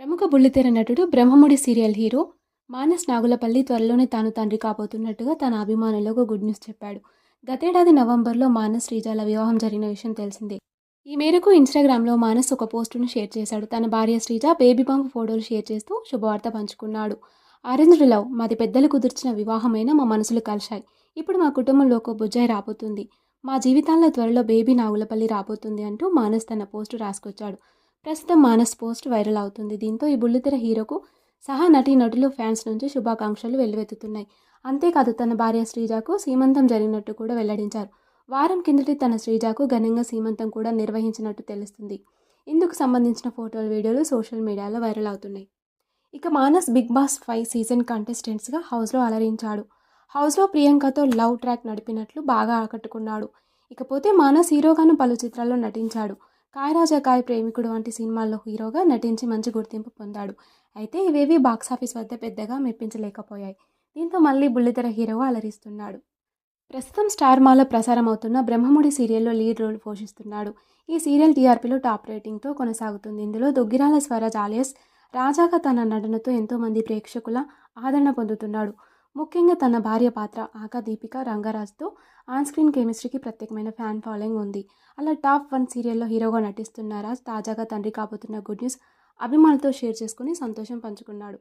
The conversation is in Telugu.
ప్రముఖ బుల్లితెర నటుడు బ్రహ్మముడి సీరియల్ హీరో మానస్ నాగులపల్లి త్వరలోనే తాను తండ్రి కాబోతున్నట్టుగా తన అభిమానులకు గుడ్ న్యూస్ చెప్పాడు. గతేడాది నవంబర్లో మానస్ శ్రీజాల వివాహం జరిగిన విషయం తెలిసిందే. ఈ మేరకు ఇన్స్టాగ్రామ్లో మానస్ ఒక పోస్టును షేర్ చేశాడు. తన భార్య శ్రీజ బేబీ బంప్ ఫోటోలు షేర్ చేస్తూ శుభవార్త పంచుకున్నాడు. అరేంజ్డ్ లవ్ మాది పెద్దలు కుదిర్చిన వివాహమైన మా మనసులు కలిశాయి. ఇప్పుడు మా కుటుంబంలో ఒక బుజ్జాయి రాబోతుంది. మా జీవితాల్లో త్వరలో బేబీ నాగులపల్లి రాబోతుంది అంటూ మానస్ తన పోస్టు రాసుకొచ్చాడు. ప్రస్తుతం మానస్ పోస్ట్ వైరల్ అవుతుంది. దీంతో ఈ బుల్లితెర హీరోకు సహా నటీనటులు ఫ్యాన్స్ నుంచి శుభాకాంక్షలు వెల్లువెత్తుతున్నాయి. అంతేకాదు తన భార్య శ్రీజాకు సీమంతం జరిగినట్టు కూడా వెల్లడించారు. వారం కిందటి తన శ్రీజాకు ఘనంగా సీమంతం కూడా నిర్వహించినట్టు తెలుస్తుంది. ఇందుకు సంబంధించిన ఫోటోలు వీడియోలు సోషల్ మీడియాలో వైరల్ అవుతున్నాయి. ఇక Manas Bigg Boss five season కంటెస్టెంట్స్గా హౌస్లో అలరించాడు. హౌస్లో ప్రియాంకతో లవ్ ట్రాక్ నడిపినట్లు బాగా ఆకట్టుకున్నాడు. ఇకపోతే మానస్ హీరోగాను పలు చిత్రాల్లో నటించాడు. కాయరాజా రాజా కాయ్ ప్రేమికుడు వంటి సినిమాల్లో హీరోగా నటించి మంచి గుర్తింపు పొందాడు. అయితే ఇవేవి బాక్సాఫీస్ వద్ద పెద్దగా మెప్పించలేకపోయాయి. దీంతో మళ్ళీ బుల్లితెర హీరోగా అలరిస్తున్నాడు. ప్రస్తుతం స్టార్ మాలో ప్రసారం అవుతున్న బ్రహ్మముడి సీరియల్లో లీడ్ రోల్ పోషిస్తున్నాడు. ఈ సీరియల్ టీఆర్పీలో టాప్ రేటింగ్తో కొనసాగుతుంది. ఇందులో దుగ్గిరాల స్వరాజ్ ఆలియస్ రాజాగా తన నటనతో ఎంతోమంది ప్రేక్షకుల ఆదరణ పొందుతున్నాడు. ముఖ్యంగా తన భార్య పాత్ర ఆకా దీపిక రంగరాజ్తో ఆన్ స్క్రీన్ కెమిస్ట్రీకి ప్రత్యేకమైన ఫ్యాన్ ఫాలోయింగ్ ఉంది. అలా టాప్ వన్ సీరియల్లో హీరోగా నటిస్తున్న రాజ్ తాజాగా తండ్రి కాబోతున్న గుడ్ న్యూస్ అభిమానులతో షేర్ చేసుకుని సంతోషం పంచుకున్నాడు.